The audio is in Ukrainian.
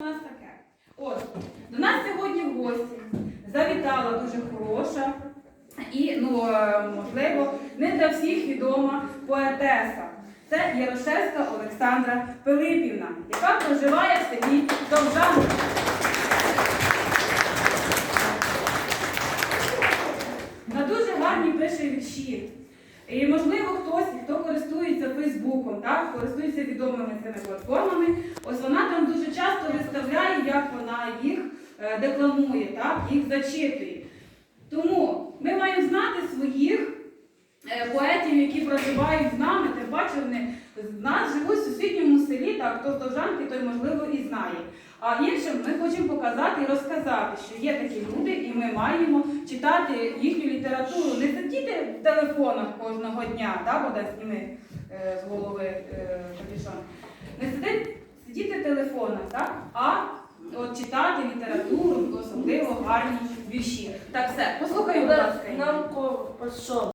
у нас таке. От, до нас сьогодні в гості завітала дуже хороша і, ну, е, можливо, не для всіх відома поетеса. Це Ярошевська Олександра Пилипівна, яка проживає в селі Довжанка. На дуже гарні пише вірші. І можливо хтось, хто користується Фейсбуком, так, користується відомими цими платформами, ось вона там дуже часто виставляє, як вона їх е, декламує, так, їх зачитує. Тому ми маємо знати своїх е, поетів, які проживають з нами, тим паче вони з нас живуть в сусідньому селі, так, хто з Довжанки, той можливо і знає. А іншим ми хочемо показати і розказати, що є такі люди, і ми маємо читати їхню літературу, не сидіти в телефонах кожного дня, так, Богдан, зніми е, з голови е, капюшон. Не сидіти, в телефонах, так, а читати літературу, особливо гарні вірші. Так, все, послухай, будь ласка. Нам що?